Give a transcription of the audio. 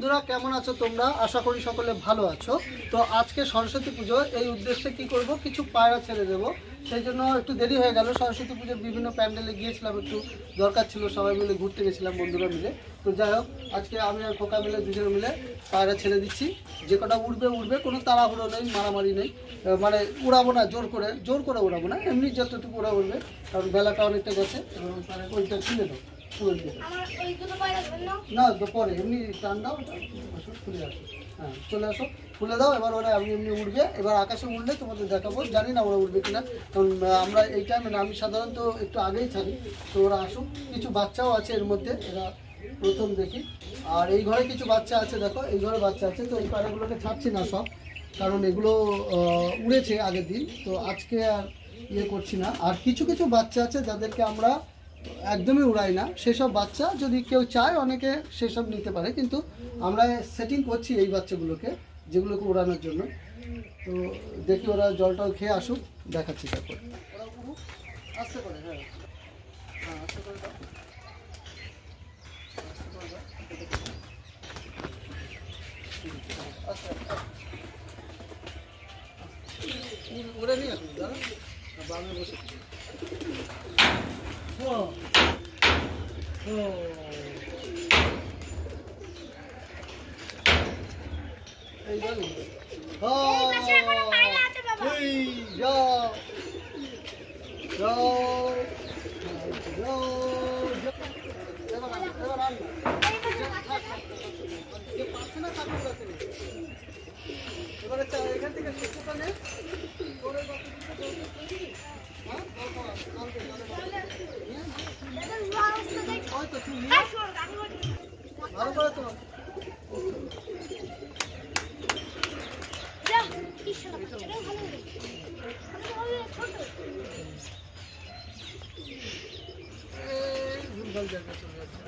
বন্ধুরা, কেমন আছো তোমরা? আশা করি সকলে ভালো আছো। তো আজকে সরস্বতী পুজো, এই উদ্দেশ্যে কি করব? কিছু পায়রা ছেড়ে দেবো। সেই জন্য একটু দেরি হয়ে গেল। সরস্বতী পুজোর বিভিন্ন প্যান্ডেলে গিয়েছিলাম, একটু দরকার ছিল। সবাই মিলে ঘুরতে গেছিলাম, বন্ধুরা মিলে। তো যাই হোক, আজকে আমি আর খোকা মিলে দুজন মিলে পায়রা ছেড়ে দিচ্ছি। যে কটা উড়বে উড়বে। কোনো তাড়াহুড়ো নেই, মারামারি নেই। মানে উড়াবো না, জোর করে। জোর করে উড়াবো না। এমনি যতটুকু ওরা উড়বে, কারণ বেলাটা অনেকটা গেছে, এবং ওইটা খুলে দাও না? পরে এমনি টান দাও খুলে আসো। হ্যাঁ চলে আসো খুলে দাও এবার ওরা এমনি এমনি উঠবে এবার আকাশে উঠলে তোমাদের দেখাবো জানি না ওরা উঠবে কিনা। কারণ আমরা এই টাইমে না আমি সাধারণত একটু আগেই ছাড়ি তো ওরা আসুক। কিছু বাচ্চাও আছে এর মধ্যে এরা প্রথম দেখি। আর এই ঘরে কিছু বাচ্চা আছে দেখো এই ঘরে বাচ্চা আছে তো এই পায়রাগুলোকে ছাড়ছি না সব। কারণ এগুলো উড়েছে আগের দিন তো আজকে আর ইয়ে করছি না। আর কিছু কিছু বাচ্চা আছে যাদেরকে আমরা একদমই উড়াই না। সেসব বাচ্চা যদি কেউ চায়, অনেকে সেসব নিতে পারে। কিন্তু আমরা সেটিং করছি এই বাচ্চাগুলোকে, যেগুলোকে উড়ানোর জন্য। তো দেখি ওরা জলটাও খেয়ে আসুক, দেখাচ্ছি তারপর। ওরা হ্যাঁ। হ্যাঁ উড়ে নিয়ে আসুন বামে বসে। ও ও এই জানি ও পাশে এখনো পায়রা আছে বাবা। ওই যাও যাও যাও যাও। এবার আন, এবার আন। ভালো করে তো। ভুলভাল জায়গায় চলে যাচ্ছে